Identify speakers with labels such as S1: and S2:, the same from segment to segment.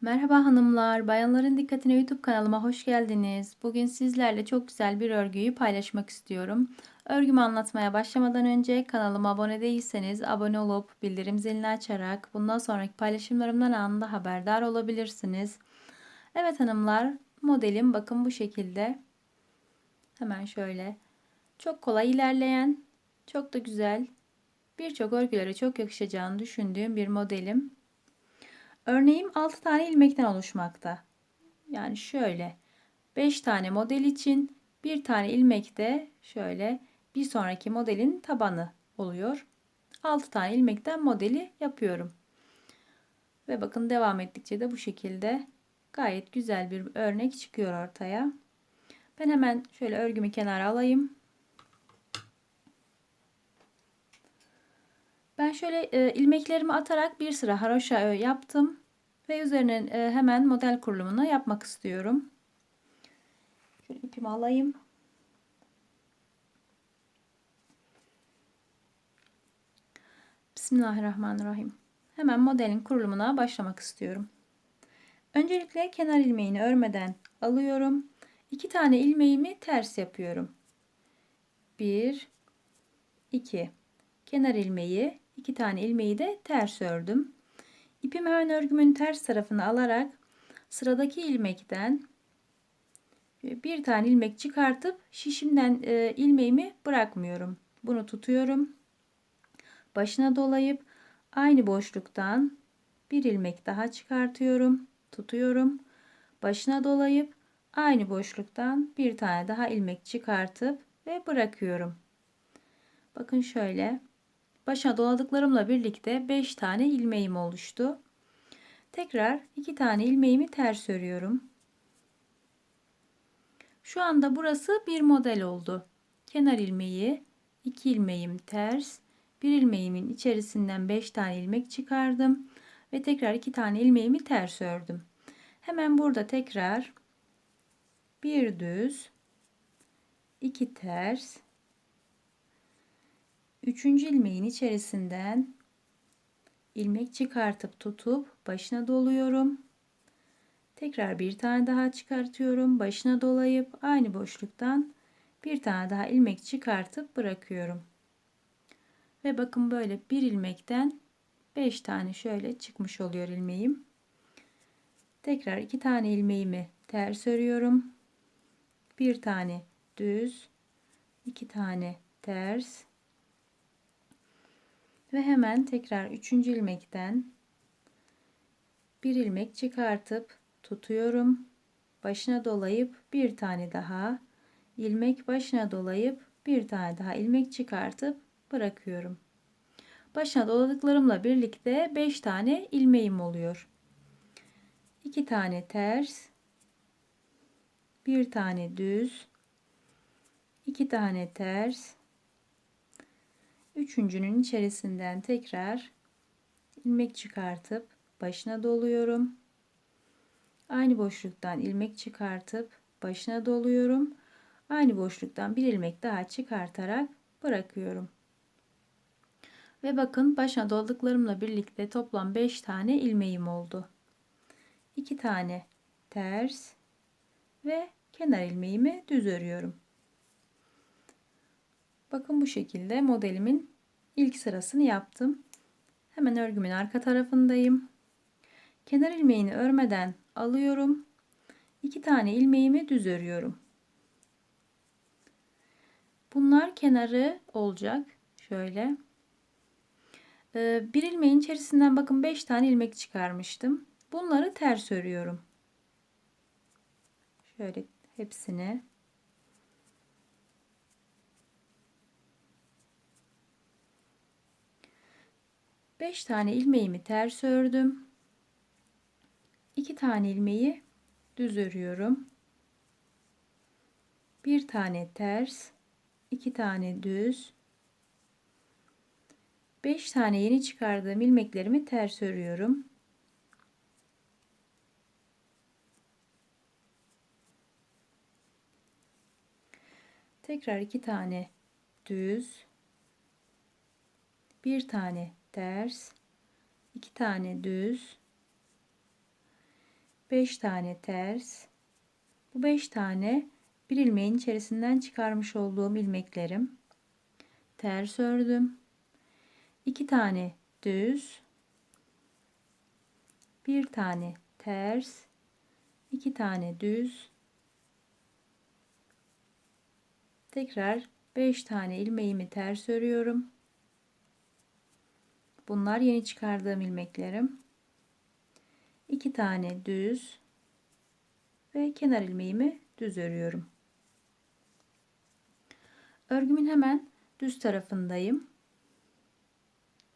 S1: Merhaba hanımlar, bayanların dikkatine YouTube kanalıma hoş geldiniz. Bugün sizlerle çok güzel bir örgüyü paylaşmak istiyorum. Örgümü anlatmaya başlamadan önce kanalıma abone değilseniz abone olup bildirim zilini açarak bundan sonraki paylaşımlarımdan anında haberdar olabilirsiniz. Evet hanımlar, modelim bakın bu şekilde. Hemen şöyle. Çok kolay ilerleyen, çok da güzel, birçok örgülere çok yakışacağını düşündüğüm bir modelim. Örneğim 6 tane ilmekten oluşmakta. Yani şöyle 5 tane model için bir tane ilmek de şöyle bir sonraki modelin tabanı oluyor. 6 tane ilmekten modeli yapıyorum. Ve bakın devam ettikçe de bu şekilde gayet güzel bir örnek çıkıyor ortaya. Ben hemen şöyle örgümü kenara alayım. Ben şöyle e, ilmeklerimi atarak bir sıra haroşa yaptım ve üzerine e, hemen model kurulumunu yapmak istiyorum. Şöyle ipimi alayım. Bismillahirrahmanirrahim. Hemen modelin kurulumuna başlamak istiyorum. Öncelikle kenar ilmeğini örmeden alıyorum. İki tane ilmeğimi ters yapıyorum. Bir, iki. Kenar ilmeği, iki tane ilmeği de ters ördüm. İpimi hemen örgümün ters tarafını alarak sıradaki ilmekten bir tane ilmek çıkartıp şişimden e, ilmeğimi bırakmıyorum. Bunu tutuyorum. Başına dolayıp aynı boşluktan bir ilmek daha çıkartıyorum. Tutuyorum. Başına dolayıp aynı boşluktan bir tane daha ilmek çıkartıp ve bırakıyorum. Bakın şöyle başa doladıklarımla birlikte 5 tane ilmeğim oluştu. Tekrar 2 tane ilmeğimi ters örüyorum. Şu anda burası bir model oldu. Kenar ilmeği, 2 ilmeğim ters, bir ilmeğimin içerisinden 5 tane ilmek çıkardım ve tekrar 2 tane ilmeğimi ters ördüm. Hemen burada tekrar bir düz, iki ters, Üçüncü ilmeğin içerisinden ilmek çıkartıp tutup başına doluyorum. Tekrar bir tane daha çıkartıyorum. Başına dolayıp aynı boşluktan bir tane daha ilmek çıkartıp bırakıyorum. Ve bakın böyle bir ilmekten 5 tane şöyle çıkmış oluyor ilmeğim. Tekrar iki tane ilmeğimi ters örüyorum. Bir tane düz, iki tane ters, ve hemen tekrar üçüncü ilmekten bir ilmek çıkartıp tutuyorum. Başına dolayıp bir tane daha ilmek başına dolayıp bir tane daha ilmek çıkartıp bırakıyorum. Başına doladıklarımla birlikte 5 tane ilmeğim oluyor. 2 tane ters, bir tane düz, 2 tane ters, Üçüncünün içerisinden tekrar ilmek çıkartıp başına doluyorum. Aynı boşluktan ilmek çıkartıp başına doluyorum. Aynı boşluktan bir ilmek daha çıkartarak bırakıyorum. Ve bakın başına dolduklarımla birlikte toplam 5 tane ilmeğim oldu. 2 tane ters ve kenar ilmeğimi düz örüyorum. Bakın bu şekilde modelimin ilk sırasını yaptım. Hemen örgümün arka tarafındayım. Kenar ilmeğini örmeden alıyorum. İki tane ilmeğimi düz örüyorum. Bunlar kenarı olacak. Şöyle. Ee, bir ilmeğin içerisinden bakın 5 tane ilmek çıkarmıştım. Bunları ters örüyorum. Şöyle hepsini 5 tane ilmeğimi ters ördüm. 2 tane ilmeği düz örüyorum. 1 tane ters, 2 tane düz. 5 tane yeni çıkardığım ilmeklerimi ters örüyorum. Tekrar 2 tane düz. 1 tane ters, iki tane düz, 5 tane ters. Bu 5 tane bir ilmeğin içerisinden çıkarmış olduğum ilmeklerim. Ters ördüm. 2 tane düz. Bir tane ters. 2 tane düz. Tekrar 5 tane ilmeğimi ters örüyorum. Bunlar yeni çıkardığım ilmeklerim. 2 tane düz ve kenar ilmeğimi düz örüyorum. Örgümün hemen düz tarafındayım.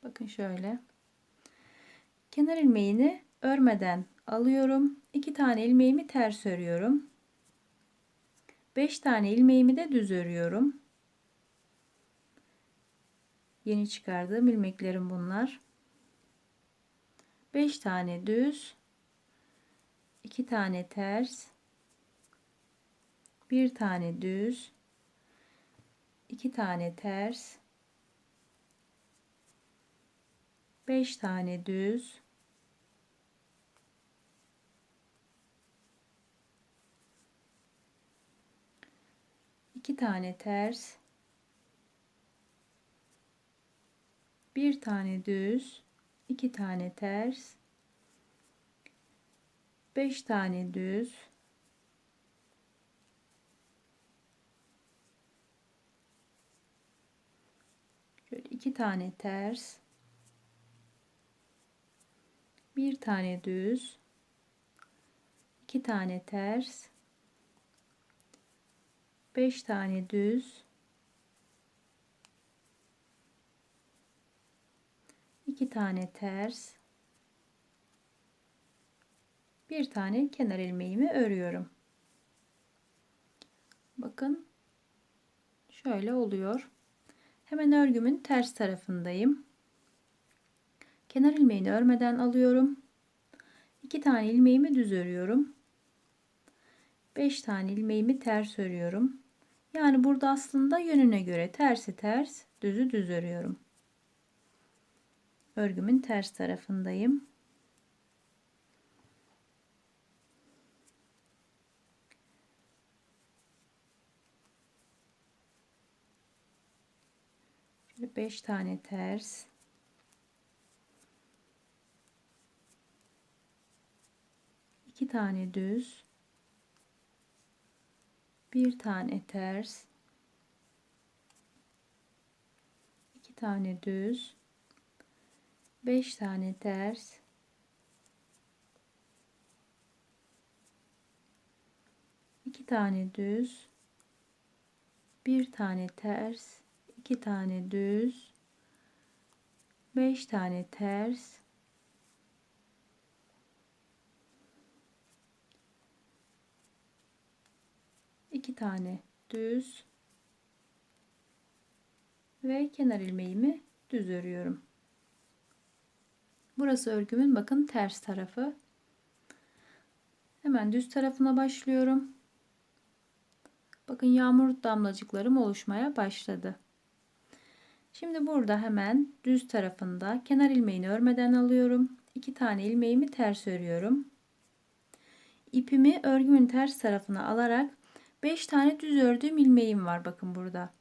S1: Bakın şöyle. Kenar ilmeğini örmeden alıyorum. 2 tane ilmeğimi ters örüyorum. 5 tane ilmeğimi de düz örüyorum. Yeni çıkardığım ilmeklerim bunlar. 5 tane düz, 2 tane ters, 1 tane düz, 2 tane ters, 5 tane düz, iki tane ters, bir tane düz, iki tane ters, beş tane düz, şöyle iki tane ters, bir tane düz, iki tane ters, beş tane düz, 2 tane ters bir tane kenar ilmeğimi örüyorum. Bakın şöyle oluyor. Hemen örgümün ters tarafındayım. Kenar ilmeğini örmeden alıyorum. 2 tane ilmeğimi düz örüyorum. 5 tane ilmeğimi ters örüyorum. Yani burada aslında yönüne göre tersi ters, düzü düz örüyorum örgümün ters tarafındayım. Şöyle 5 tane ters. iki tane düz. Bir tane ters. iki tane düz 5 tane ters. İki tane düz. Bir tane ters. İki tane düz. 5 tane ters. İki tane düz. Ve kenar ilmeğimi düz örüyorum. Burası örgümün bakın ters tarafı. Hemen düz tarafına başlıyorum. Bakın yağmur damlacıklarım oluşmaya başladı. Şimdi burada hemen düz tarafında kenar ilmeğini örmeden alıyorum. 2 tane ilmeğimi ters örüyorum. İpimi örgümün ters tarafına alarak 5 tane düz ördüğüm ilmeğim var bakın burada.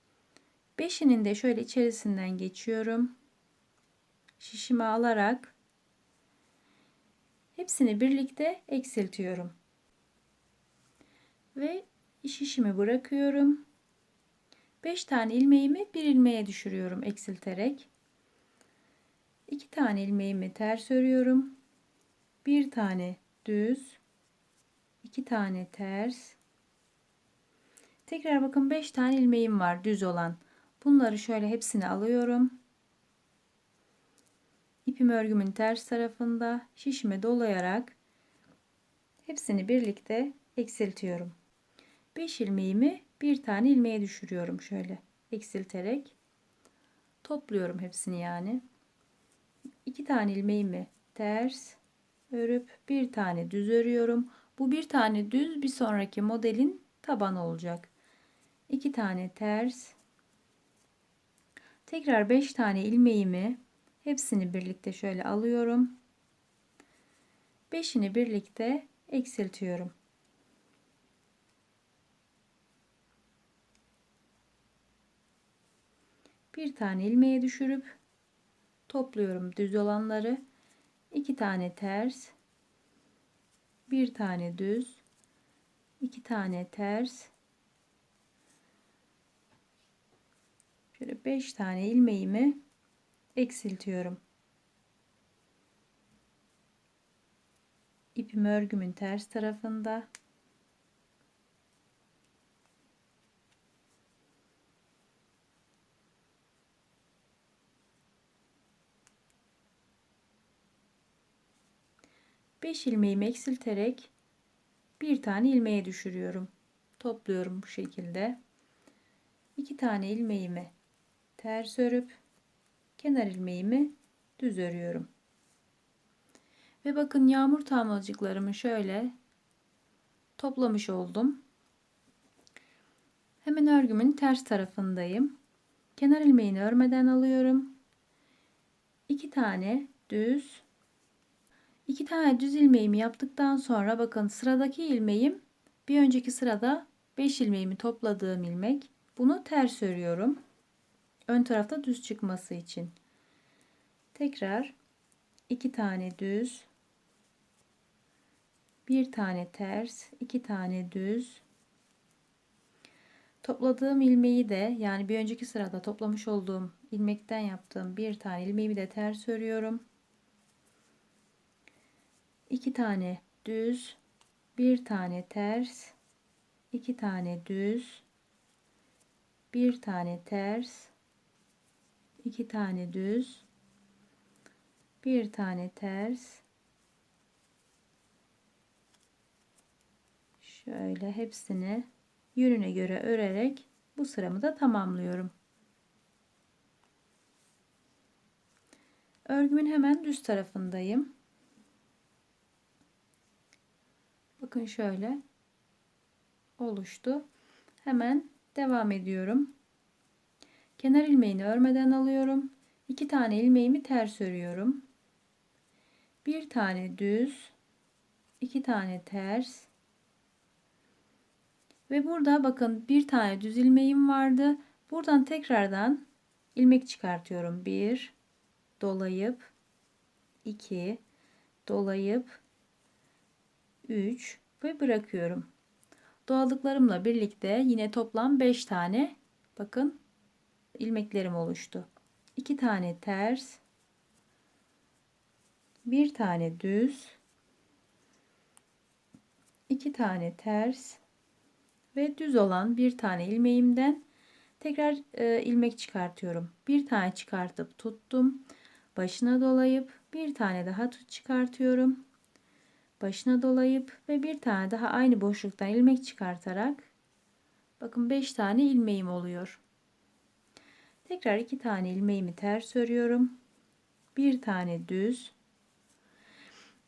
S1: 5'inin de şöyle içerisinden geçiyorum. Şişimi alarak Hepsini birlikte eksiltiyorum. Ve şişimi bırakıyorum. 5 tane ilmeğimi bir ilmeğe düşürüyorum eksilterek. 2 tane ilmeğimi ters örüyorum. 1 tane düz, 2 tane ters. Tekrar bakın 5 tane ilmeğim var düz olan. Bunları şöyle hepsini alıyorum. İpim örgümün ters tarafında şişime dolayarak hepsini birlikte eksiltiyorum. 5 ilmeğimi bir tane ilmeğe düşürüyorum şöyle eksilterek topluyorum hepsini yani. 2 tane ilmeğimi ters örüp bir tane düz örüyorum. Bu bir tane düz bir sonraki modelin tabanı olacak. 2 tane ters tekrar 5 tane ilmeğimi Hepsini birlikte şöyle alıyorum. Beşini birlikte eksiltiyorum. Bir tane ilmeğe düşürüp topluyorum düz olanları. iki tane ters, bir tane düz, iki tane ters, şöyle beş tane ilmeğimi eksiltiyorum. İpim örgümün ters tarafında. Beş ilmeğimi eksilterek bir tane ilmeğe düşürüyorum. Topluyorum bu şekilde. İki tane ilmeğimi ters örüp kenar ilmeğimi düz örüyorum. Ve bakın yağmur tamlacıklarımı şöyle toplamış oldum. Hemen örgümün ters tarafındayım. Kenar ilmeğini örmeden alıyorum. 2 tane düz 2 tane düz ilmeğimi yaptıktan sonra bakın sıradaki ilmeğim bir önceki sırada 5 ilmeğimi topladığım ilmek. Bunu ters örüyorum. Ön tarafta düz çıkması için. Tekrar 2 tane düz bir tane ters, iki tane düz. Topladığım ilmeği de yani bir önceki sırada toplamış olduğum ilmekten yaptığım bir tane ilmeğimi de ters örüyorum. iki tane düz, bir tane ters, iki tane düz, bir tane ters, iki tane düz, bir tane ters, Şöyle hepsini yönüne göre örerek bu sıramı da tamamlıyorum. Örgümün hemen düz tarafındayım. Bakın şöyle oluştu. Hemen devam ediyorum. Kenar ilmeğini örmeden alıyorum. İki tane ilmeğimi ters örüyorum. Bir tane düz, iki tane ters, ve burada bakın bir tane düz ilmeğim vardı. Buradan tekrardan ilmek çıkartıyorum. 1 dolayıp 2 dolayıp 3 ve bırakıyorum. Doladıklarımla birlikte yine toplam 5 tane bakın ilmeklerim oluştu. 2 tane ters, bir tane düz, iki tane ters, ve düz olan bir tane ilmeğimden tekrar e, ilmek çıkartıyorum. Bir tane çıkartıp tuttum. Başına dolayıp bir tane daha tut çıkartıyorum. Başına dolayıp ve bir tane daha aynı boşluktan ilmek çıkartarak bakın 5 tane ilmeğim oluyor. Tekrar iki tane ilmeğimi ters örüyorum. Bir tane düz.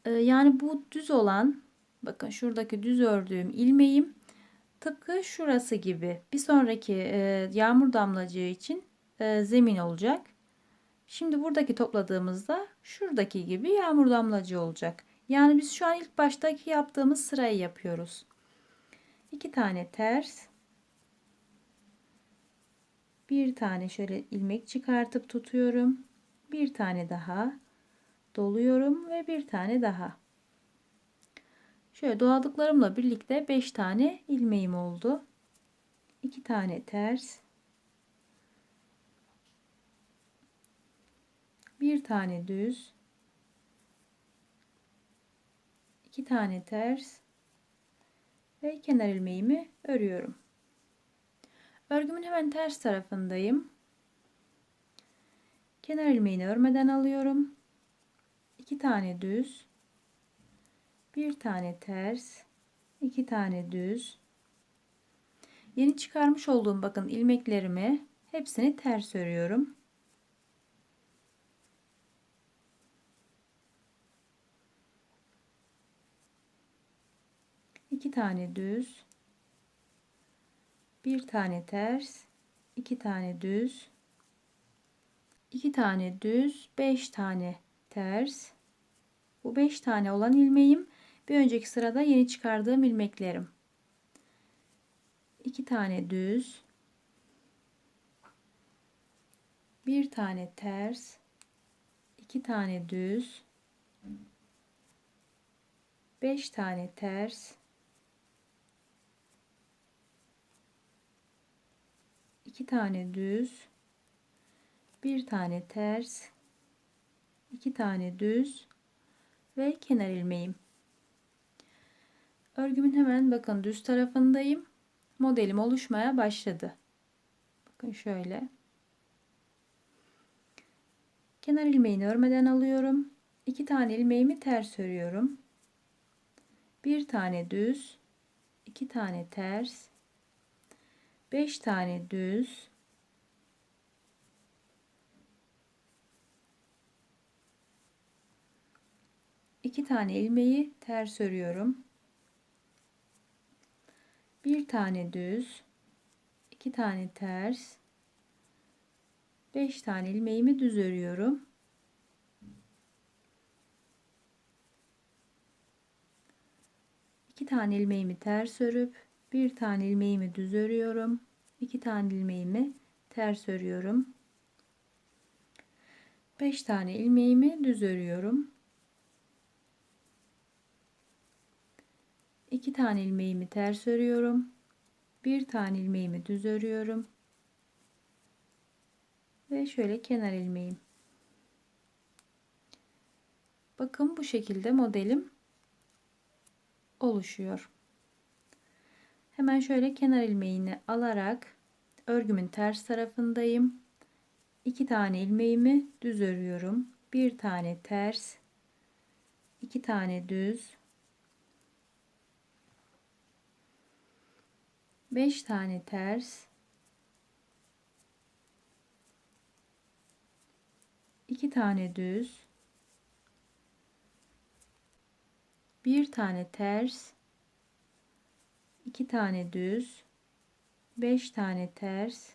S1: Ee, yani bu düz olan bakın şuradaki düz ördüğüm ilmeğim Tıpkı şurası gibi. Bir sonraki e, yağmur damlacığı için e, zemin olacak. Şimdi buradaki topladığımızda şuradaki gibi yağmur damlacığı olacak. Yani biz şu an ilk baştaki yaptığımız sırayı yapıyoruz. İki tane ters. Bir tane şöyle ilmek çıkartıp tutuyorum. Bir tane daha doluyorum ve bir tane daha. Şöyle doladıklarımla birlikte 5 tane ilmeğim oldu. 2 tane ters. Bir tane düz. 2 tane ters. Ve kenar ilmeğimi örüyorum. Örgümün hemen ters tarafındayım. Kenar ilmeğini örmeden alıyorum. 2 tane düz. Bir tane ters. İki tane düz. Yeni çıkarmış olduğum bakın ilmeklerimi hepsini ters örüyorum. İki tane düz bir tane ters iki tane düz iki tane düz beş tane ters bu beş tane olan ilmeğim Bir önceki sırada yeni çıkardığım ilmeklerim. 2 tane düz. Bir tane ters. 2 tane düz. 5 tane ters. 2 tane düz. Bir tane ters. 2 tane düz ve kenar ilmeğim. Örgümün hemen bakın düz tarafındayım. Modelim oluşmaya başladı. Bakın şöyle. Kenar ilmeğini örmeden alıyorum. 2 tane ilmeğimi ters örüyorum. Bir tane düz, 2 tane ters, 5 tane düz, 2 tane ilmeği ters örüyorum. Bir tane düz, iki tane ters, 5 tane ilmeğimi düz örüyorum. İki tane ilmeğimi ters örüp bir tane ilmeğimi düz örüyorum. iki tane ilmeğimi ters örüyorum. 5 tane ilmeğimi düz örüyorum. 2 tane ilmeğimi ters örüyorum. Bir tane ilmeğimi düz örüyorum. Ve şöyle kenar ilmeğim. Bakın bu şekilde modelim oluşuyor. Hemen şöyle kenar ilmeğini alarak örgümün ters tarafındayım. 2 tane ilmeğimi düz örüyorum. Bir tane ters, 2 tane düz, 5 tane ters 2 tane düz bir tane ters 2 tane düz. 5 tane ters.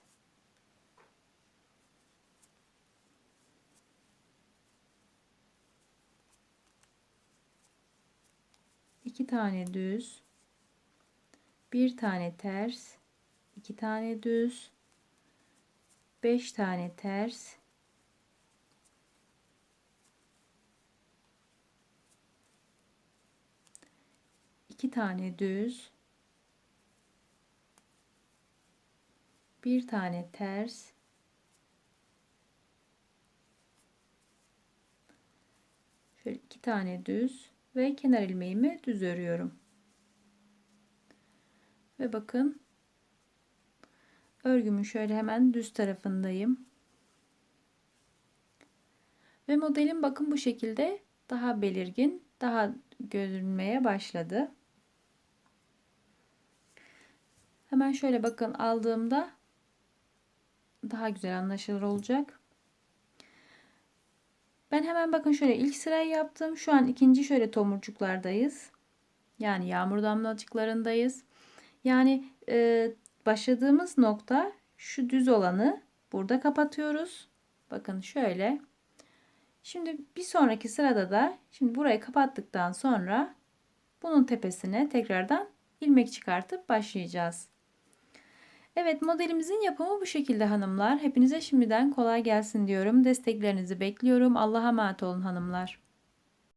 S1: İki tane düz. Bir tane ters, iki tane düz, beş tane ters, iki tane düz, bir tane ters, şöyle iki tane düz ve kenar ilmeğimi düz örüyorum. Ve bakın örgümün şöyle hemen düz tarafındayım. Ve modelim bakın bu şekilde daha belirgin, daha görünmeye başladı. Hemen şöyle bakın aldığımda daha güzel anlaşılır olacak. Ben hemen bakın şöyle ilk sırayı yaptım. Şu an ikinci şöyle tomurcuklardayız. Yani yağmur damlacıklarındayız. Yani e, başladığımız nokta şu düz olanı burada kapatıyoruz. Bakın şöyle. Şimdi bir sonraki sırada da şimdi burayı kapattıktan sonra bunun tepesine tekrardan ilmek çıkartıp başlayacağız. Evet modelimizin yapımı bu şekilde hanımlar. Hepinize şimdiden kolay gelsin diyorum. Desteklerinizi bekliyorum. Allah'a emanet olun hanımlar.